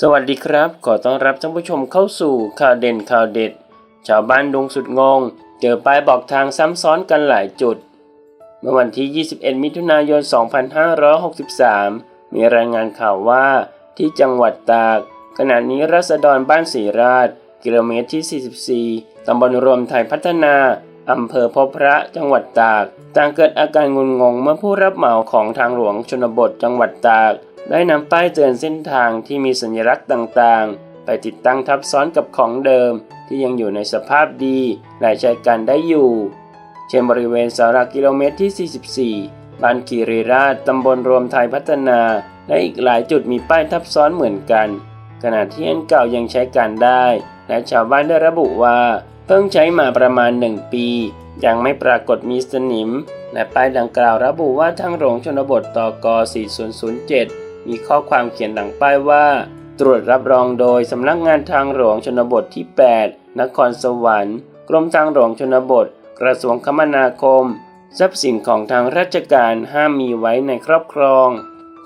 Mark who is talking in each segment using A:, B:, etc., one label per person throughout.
A: สวัสดีครับ ขอต้อนรับท่านผู้ชมเข้าสู่ข่าวเด่นข่าวเด็ด ชาวบ้านดงสุดงง เจอป้ายบอกทางซ้ำซ้อนกันหลายจุด เมื่อวันที่ 21 มิถุนายน 2563 มีรายงานข่าวว่าที่จังหวัดตาก ขณะนี้รัษฎรบ้านศรีราช กิโลเมตรที่ 44 ตำบลรวมไทยพัฒนา อำเภอพบพระจังหวัดตาก ต่างเกิดอาการงุนงงเมื่อผู้รับเหมาของทางหลวงชนบทจังหวัดตาก ได้นำป้ายเตือนเส้นทางที่มีสัญลักษณ์ต่างๆ ไปติดตั้งทับซ้อนกับของเดิม ที่ยังอยู่ในสภาพดีและใช้การได้อยู่ เช่นบริเวณสาหลักกิโลเมตรที่ 44 บ้านคีรีราชตำบลรวมไทยพัฒนา และอีกหลายจุดมีป้ายทับซ้อนเหมือนกัน ขณะที่อันเก่ายังใช้การได้ และชาวบ้านได้ระบุว่า เพิ่งใช้มาประมาณ 1 ปี ยังไม่ปรากฏมีสนิม และป้ายดังกล่าวระบุว่าทางหลวงชนบทตก4007 มีข้อความเขียนหลังป้ายว่า ตรวจรับรองโดยสำนักงานทางหลวงชนบทที่ 8 นครสวรรค์ กรมทางหลวงชนบท กระทรวงคมนาคม ทรัพย์สินของทางราชการห้ามมีไว้ในครอบครอง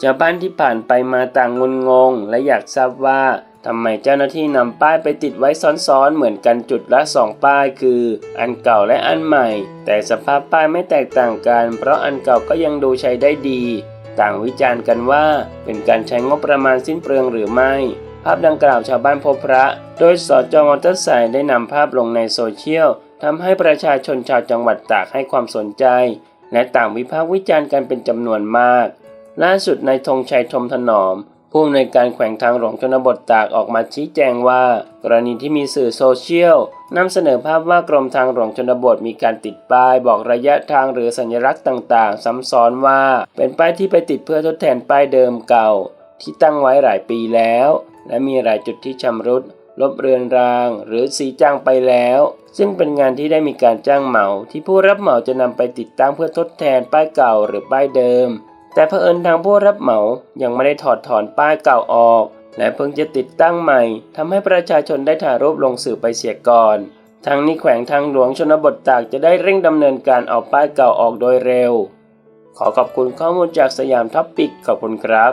A: ชาวบ้านที่ผ่านไปมาต่างงุนงง และอยากทราบว่าทำไมเจ้าหน้าที่นำป้ายไปติดไว้ซ้อนๆ เหมือนกันจุดละสองป้ายคือ อันเก่าและอันใหม่ แต่สภาพป้ายไม่แตกต่างกัน เพราะอันเก่าก็ยังดูใช้ได้ดี ต่างวิจารณ์กันว่าเป็นการใช้งบประมาณสิ้นเปลืองหรือไม่ ภาพดังกล่าวชาวบ้านพบพระ โดยสจมอเตอร์ไซค์ได้นำภาพลงในโซเชียลทำให้ประชาชนชาวจังหวัดตากให้ความสนใจ และต่างวิพากษ์วิจารณ์กันเป็นจำนวนมาก ล่าสุดนายธงชัยชมถนอม ผู้อำนวยการแขวงทางหลวงชนบทตากออกมาชี้แจงว่า กรณีที่มีสื่อโซเชียลนำเสนอภาพว่ากรมทางหลวงชนบทมีการติดป้ายบอกระยะทางหรือสัญลักษณ์ต่างๆ ซ้ำซ้อนว่า เป็นป้ายที่ไปติดเพื่อทดแทนป้ายเดิมเก่า ที่ตั้งไว้หลายปีแล้ว และมีหลายจุดที่ชำรุดลบเรือนราง หรือสีจางไปแล้ว ซึ่งเป็นงานที่ได้มีการจ้างเหมา ที่ผู้รับเหมาจะนำไปติดตั้งเพื่อทดแทนป้ายเก่าหรือป้ายเดิม แต่เผอิญทางผู้รับเหมายังไม่ได้ถอดถอนป้ายเก่าออก และเพิ่งจะติดตั้งใหม่ทำให้ประชาชนได้ถ่ายรูปลงสื่อไปเสียก่อนทางนี้แขวงทางหลวงชนบทตากจะได้เร่งดำเนินการเอาป้ายเก่าออกโดยเร็ว ขอขอบคุณข้อมูลจากสยามท็อปปิกขอบคุณครับ